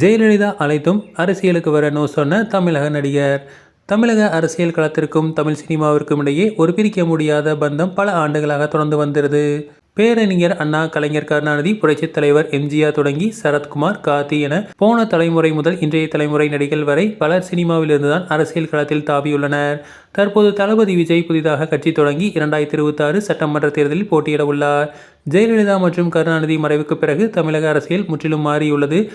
ஜெயலலிதா அழைத்தும் அரசியலுக்கு வர நோ சொன்ன தமிழக நடிகர். தமிழக அரசியல் களத்திற்கும் தமிழ் சினிமாவிற்கும் இடையே ஒரு பிரிக்க முடியாத பந்தம் பல ஆண்டுகளாக தொடர்ந்து வந்திருது. பேரறிஞர் அண்ணா கலைஞர் கருணாநிதி புரட்சித் தலைவர் எம்ஜிஆர் தொடங்கி சரத்குமார் கார்த்தி என போன தலைமுறை முதல் இன்றைய தலைமுறை நடிகள் வரை பலர் சினிமாவிலிருந்துதான் அரசியல் களத்தில் தாவியுள்ளனர். தற்போது தளபதி விஜய் புதிதாக கட்சி தொடங்கி இரண்டாயிரத்தி இருபத்தாறு சட்டமன்ற தேர்தலில் போட்டியிட உள்ளார். ஜெயலலிதா மற்றும் கருணாநிதி மறைவுக்கு பிறகு தமிழக அரசியல் முற்றிலும் மாறியுள்ளது.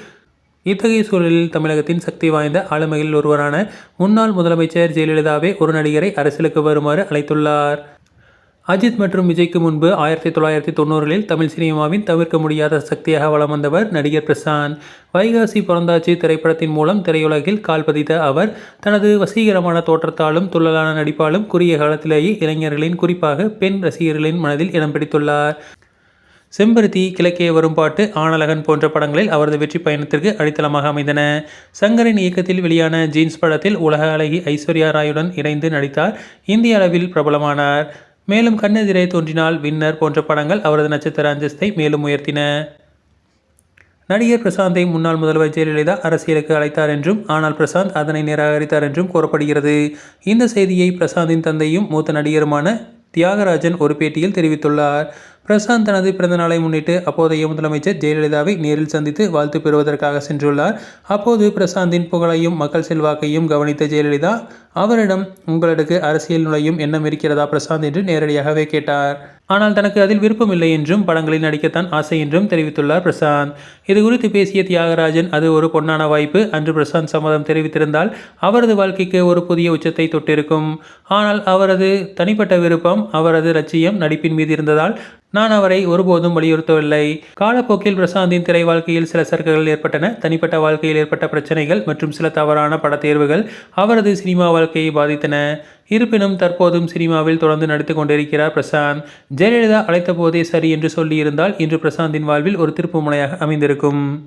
இத்தகைய சூழலில் தமிழகத்தின் சக்தி வாய்ந்த ஆளுமைகளில் ஒருவரான முன்னாள் முதலமைச்சர் ஜெயலலிதாவே ஒரு நடிகரை அரசியலுக்கு வருமாறு அழைத்துள்ளார். அஜித் மற்றும் விஜய்க்கு முன்பு ஆயிரத்தி தொள்ளாயிரத்தி தொண்ணூறுகளில் தமிழ் சினிமாவின் தவிர்க்க முடியாத சக்தியாக வலம் வந்தவர் நடிகர் பிரசாந்த். வைகாசி பிறந்தாச்சி திரைப்படத்தின் மூலம் திரையுலகில் கால் பதித்த அவர் தனது வசீகரமான தோற்றத்தாலும் துள்ளலான நடிப்பாலும் குறுகிய காலத்திலேயே இளைஞர்களின் குறிப்பாக பெண் ரசிகர்களின் மனதில் இடம் பிடித்துள்ளார். செம்பருத்தி கிழக்கே வரும் பாட்டு ஆனலகன் போன்ற படங்களில் அவரது வெற்றி பயணத்திற்கு அடித்தளமாக அமைந்தன. சங்கரின் இயக்கத்தில் வெளியான ஜீன்ஸ் படத்தில் உலக அழகி ஐஸ்வர்யா ராயுடன் இணைந்து நடித்தார். இந்திய அளவில் பிரபலமானார். மேலும் கண்ணெதிரே தோன்றினால் வின்னர் போன்ற படங்கள் அவரது நட்சத்திர அந்தஸ்தை மேலும் உயர்த்தின. நடிகர் பிரசாந்தை முன்னாள் முதல்வர் ஜெயலலிதா அரசியலுக்கு அழைத்தார் என்றும் ஆனால் பிரசாந்த் அதனை நிராகரித்தார் என்றும் கூறப்படுகிறது. இந்த செய்தியை பிரசாந்தின் தந்தையும் மூத்த நடிகருமான தியாகராஜன் ஒரு பேட்டியில் தெரிவித்துள்ளார். பிரசாந்த் தனது பிறந்தநாளை முன்னிட்டு அப்போதைய முதலமைச்சர் ஜெயலலிதாவை நேரில் சந்தித்து வாழ்த்து பெறுவதற்காக சென்றுள்ளார். அப்போது பிரசாந்தின் புகழையும் மக்கள் செல்வாக்கையும் கவனித்த ஜெயலலிதா அவரிடம் உங்களுக்கு அரசியல் நுழையும் எண்ணம் இருக்கிறதா பிரசாந்த்? என்று நேரடியாகவே கேட்டார். ஆனால் தனக்கு அதில் விருப்பமில்லை என்றும் படங்களில் நடிக்கத்தான் ஆசை என்றும் தெரிவித்துள்ளார் பிரசாந்த். இது குறித்து பேசிய தியாகராஜன் அது ஒரு பொன்னான வாய்ப்பு அன்று பிரசாந்த் சம்மதம் தெரிவித்திருந்தால் அவரது வாழ்க்கைக்கு ஒரு புதிய உச்சத்தை தொட்டிருக்கும். ஆனால் அவரது தனிப்பட்ட விருப்பம் அவரது லட்சியம் நடிப்பின் மீது இருந்ததால் நான் அவரை ஒருபோதும் வலியுறுத்தவில்லை. காலப்போக்கில் பிரசாந்தின் திரை வாழ்க்கையில் சில சர்க்குகள் ஏற்பட்டன. தனிப்பட்ட வாழ்க்கையில் ஏற்பட்ட பிரச்சனைகள் மற்றும் சில தவறான பட தேர்வுகள் அவரது சினிமா வாழ்க்கையை பாதித்தன. இருப்பினும் தற்போதும் சினிமாவில் தொடர்ந்து நடித்து கொண்டிருக்கிறார் பிரசாந்த். ஜெயலலிதா அழைத்த போதே சரி என்று சொல்லியிருந்தால் இன்று பிரசாந்தின் வாழ்வில் ஒரு திருப்பு முனையாக அமைந்திருக்கும்.